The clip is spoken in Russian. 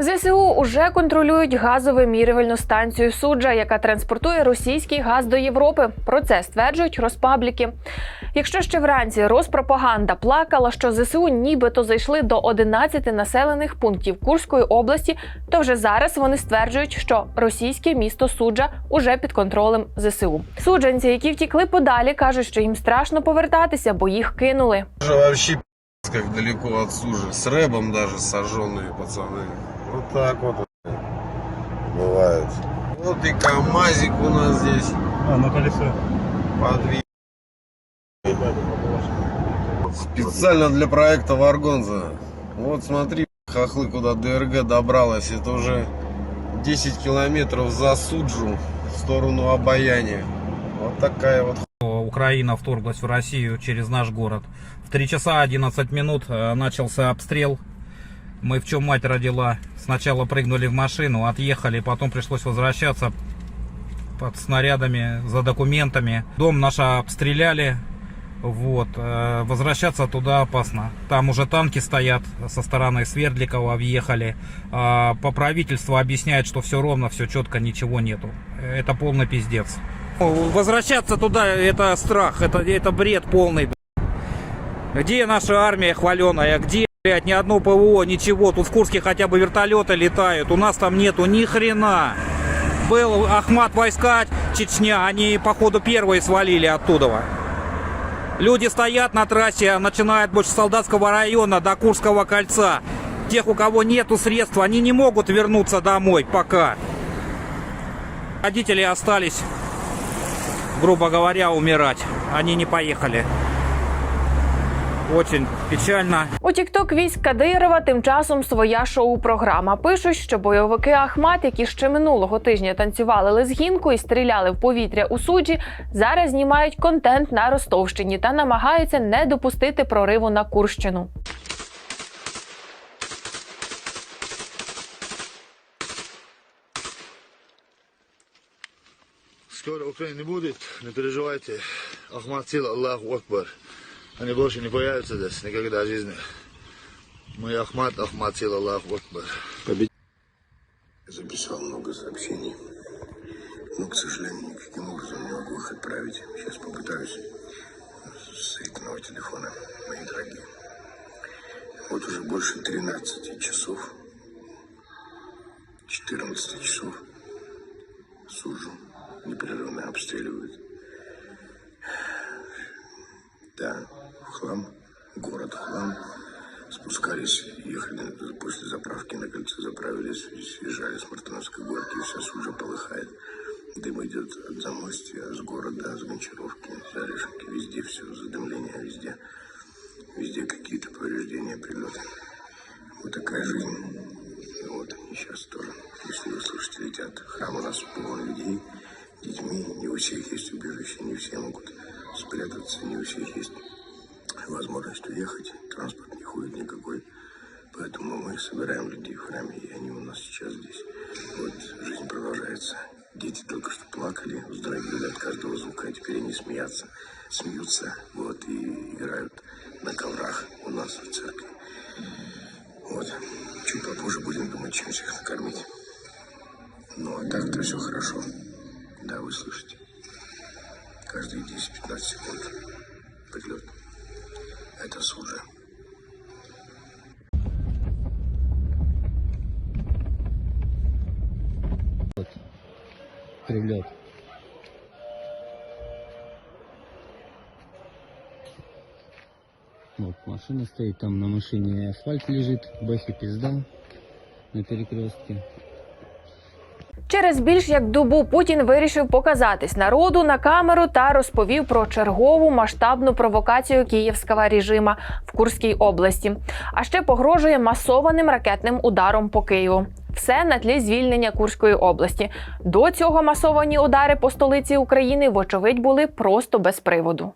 ЗСУ уже контролюють газовимірювальну станцію суджа, яка транспортує російський газ до Європи. Про це стверджують розпабліки. Якщо ще вранці Роспропаганда плакала, що ЗСУ нібито зайшли до 11 населених пунктів Курської області, то вже зараз вони стверджують, що російське місто суджа уже під контролем ЗСУ. Суджанці, які втікли подалі, кажуть, що їм страшно повертатися, бо їх кинули. Уже вообще пи***ц, как далеко от сужи. С рэбом даже сожженные пацаны. Вот так вот бывает. Вот и КамАЗик у нас здесь А, на колесо. подвиг. Специально для проекта Варгонза. Вот смотри, хохлы, куда ДРГ добралась. Это уже 10 километров за Суджу в сторону Обаяния. Вот такая вот Украина вторглась в Россию через наш город. В 3 часа 11 минут э, начался обстрел. Мы в чем мать родила. Сначала прыгнули в машину, отъехали, потом пришлось возвращаться под снарядами, за документами. Дом наш обстреляли. Вот. э, Возвращаться туда опасно. Там уже танки стоят со стороны Свердликова, въехали. А По правительству объясняют, что все ровно, все четко, ничего нету. Это полный пиздец. Возвращаться туда это страх, это, это бред полный. Где наша армия хваленая? Где, блядь, ни одно ПВО, ничего. Тут в Курске хотя бы вертолеты летают. У нас там нету ни хрена. Был Ахмат войска Чечня, они, походу, первые свалили оттуда. Люди стоят на трассе, начинают больше Солдатского района до Курского кольца. Тех, у кого нету средств, они не могут вернуться домой пока. Родители остались, грубо говоря, умирать. Они не поехали. Очень печально. У Тікток військ Кадирова тим часом своя шоу-програма. Пишуть, що бойовики Ахмат, які ще минулого тижня танцювали лезгінку і стріляли в повітря у суджі, зараз знімають контент на Ростовщині та намагаються не допустити прориву на Курщину. Скоро Украины не будет, не переживайте. Ахмад Сил, Аллаху Акбар. Они больше не появятся здесь никогда в жизни. Мы Ахмад, Ахмад Сил, Аллаху Акбар. Я записал много сообщений, но, к сожалению, никаким образом не могу их отправить. Сейчас попытаюсь с электронного телефона, мои дорогие. Вот уже больше 13 часов, 14 часов сужу, непрерывно обстреливают. Да, в хлам, город в хлам. Спускались, ехали после заправки на кольцо, заправились, съезжали с Мартыновской горки, вся сужа полыхает. Дым идет от замостья, с города, с Гончаровки, с Орешенки, везде все, задымление везде. Везде какие-то повреждения, прилеты. Вот такая жизнь. И вот они сейчас тоже, если вы слышите, летят. Храм у нас полон людей, детьми. Не у всех есть мы собираем людей в храме, и они у нас сейчас здесь. Вот жизнь продолжается. Дети только что плакали, вздрагивали от каждого звука, а теперь они смеются, смеются, вот, и играют на коврах у нас в церкви. Вот. Чуть попозже будем думать, чем всех накормить. Ну, а так-то все хорошо. Да, вы слышите. Каждые 10-15 секунд прилет. Это сужа. Прилет. Вот машина стоит, там на машине асфальт лежит, бэхи пизда на перекрестке. Через більш як добу Путін вирішив показатись народу на камеру та розповів про чергову масштабну провокацію київського режима в Курській області. А ще погрожує масованим ракетним ударом по Києву. Все на тлі звільнення Курської області. До цього масовані удари по столиці України, вочевидь, були просто без приводу.